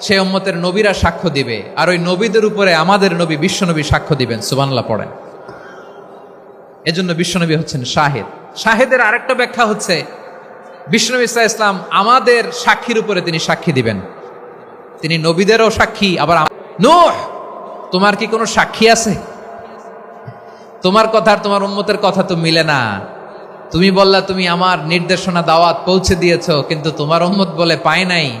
সেই উম্মতের নবীরা সাক্ষ্য দিবে। আর ওই নবীদের উপরে আমাদের নবী, বিশ্বনবী সাক্ষ্য দিবেন সুবানলা পড়েন। এজন্য বিশ্বনবী হচ্ছেন শাহেদ। শাহেদের আরেকটা ব্যাখ্যা হচ্ছে, বিশ্বনবী ইসা ইসলাম আমাদের সাক্ষীর উপরে তিনি সাক্ষী দিবেন। তিনি নবীদেরও সাক্ষী, আবার নূহ, তোমার কি কোনো সাক্ষী আছে? তোমার কথা আর তোমার উম্মতের কথা তো মিলে না। তুমি বললা তুমি আমার নির্দেশনা, দাওয়াত পৌঁছে দিয়েছ, কিন্তু তোমার উম্মত বলে পায় নাই।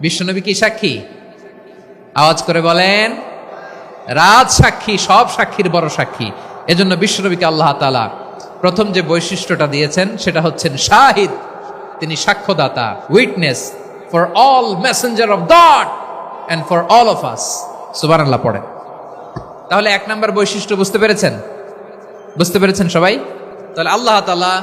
বিশ্বনবী কি সাক্ষী? আওয়াজ করে বলেন, রাজ সাক্ষী, সব সাক্ষীর বড় সাক্ষী। এজন্য বিশ্বনবীকে আল্লাহ তালা প্রথম যে বৈশিষ্ট্যটা দিয়েছেন, সেটা হচ্ছেন শাহিদ। তিনি সাক্ষ্যদাতা, witness for all messenger of God and for all of us. সুবান আল্লাহ পড়েন। তাহলে এক নম্বর বৈশিষ্ট্য বুঝতে পেরেছেন? বুঝতে পেরেছেন সবাই? তাহলে আল্লাহ তালা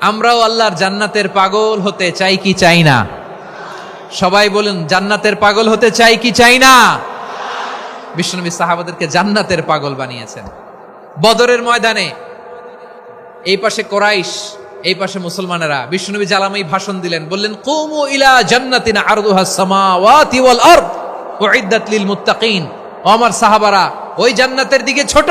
আমরাও আল্লাহর জান্নাতের পাগল হতে চাই কি চাই না? সবাই বলুন, জান্নাতের পাগল হতে চাই কি চাই না? বিশ্বনবী সাহাবাদেরকে জান্নাতের পাগল বানিয়েছেন। বদরের ময়দানে, এই পাশে কোরাইশ, এই পাশে মুসলমানেরা, বিশ্বনবী জালামাই ভাষণ দিলেন, বললেন, কুমু ইলা জান্নাতিন লিল ও আমার সাহাবারা, ওই জান্নাতের দিকে ছোট।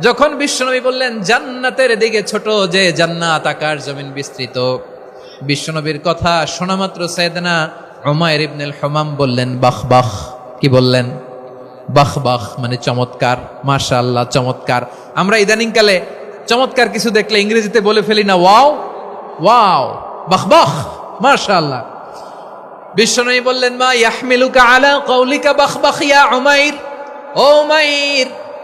যখন বিশ্বনবী বললেন, জান্নাতের দিকে ছোট যে জান্নাত আকার জমিন বিস্তৃত। বিশ্বনবীর কথা শোনা মাত্র সৈয়দনা উমাইর ইবনুল হমাম বললেন, বাহ বাহ। কি বললেন? বাহ বাহ মানে চমৎকার। মাশা আল্লাহ চমৎকার। আমরা ইদানিংকালে চমৎকার কিছু দেখলে ইংরেজিতে বলে ফেলি না, ওয়াও ওয়াও, বাহ বাহ। মাশা আল্লাহ বিশ্বনবী বললেন, মা ইয়াহমিলুকা আলা কৌলিকা বাহ বাহ ইয়া উমাইর? ও উমাইর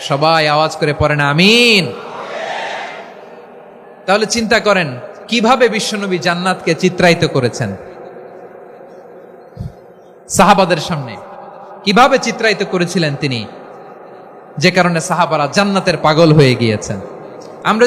সবাই আওয়াজ করে পড়েন, আমিন। তাহলে চিন্তা করেন, কীভাবে বিশ্বনবী জান্নাতকে চিত্রায়িত করেছেন? সাহাবাদের সামনে। কীভাবে চিত্রায়িত করেছিলেন তিনি? যে কারণে সাহাবারা জান্নাতের পাগল হয়ে গিয়েছেন। আমরা